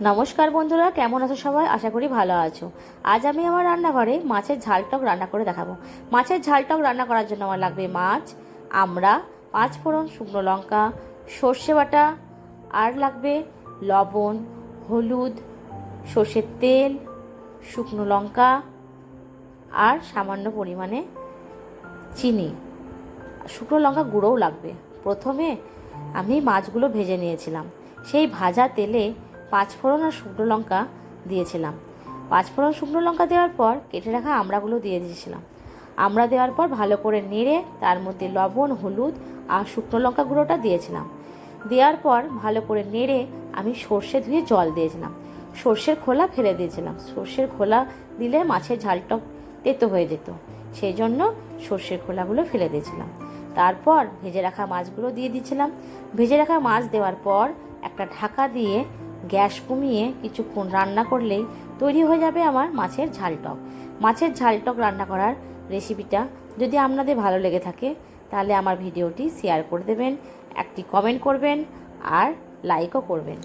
নমস্কার বন্ধুরা, কেমন আছো সবাই? আশা করি ভালো আছো। আজ আমি আমার রান্নাঘরে মাছের ঝালটক রান্না করে দেখাবো। মাছের ঝালটক রান্না করার জন্য আমার লাগবে মাছ, আমড়া, পাঁচ ফোড়ন শুকনো লঙ্কা, সর্ষে বাটা, আর লাগবে লবণ, হলুদ, সর্ষের তেল, শুকনো লঙ্কা, আর সামান্য পরিমাণে চিনি। শুকনো লঙ্কা গুঁড়োও লাগবে। প্রথমে আমি মাছগুলো ভেজে নিয়েছিলাম। সেই ভাজা তেলে পাঁচফোড়ন আর শুকনো লঙ্কা দিয়েছিলাম। পাঁচফোড়ন, শুকনো লঙ্কা দেওয়ার পর কেটে রাখা আমড়াগুলো দিয়ে দিয়েছিলাম। আমড়া দেওয়ার পর ভালো করে নেড়ে তার মধ্যে লবণ, হলুদ আর শুকনো লঙ্কা গুঁড়োটা দিয়েছিলাম। দেওয়ার পর ভালো করে নেড়ে আমি সর্ষে ধুয়ে জল দিয়েছিলাম। সর্ষের খোলা ফেলে দিয়েছিলাম। সর্ষের খোলা দিলে মাছের ঝালটক তেতো হয়ে যেত। সেই জন্য সর্ষের খোলাগুলো ফেলে দিয়েছিলাম। তারপর ভেজে রাখা মাছগুলো দিয়ে দিয়েছিলাম। ভেজে রাখা মাছ দেওয়ার পর একটা ঢাকা দিয়ে গ্যাস কমিয়ে কিছুক্ষণ রান্না করলেই তৈরি হয়ে যাবে আমার মাছের ঝাল টক মাছের ঝাল টক রান্না করার রেসিপিটা যদি আপনাদের ভালো লেগে থাকে, তাহলে আমার ভিডিওটি শেয়ার করে দেবেন, একটি কমেন্ট করবেন আর লাইকও করবেন।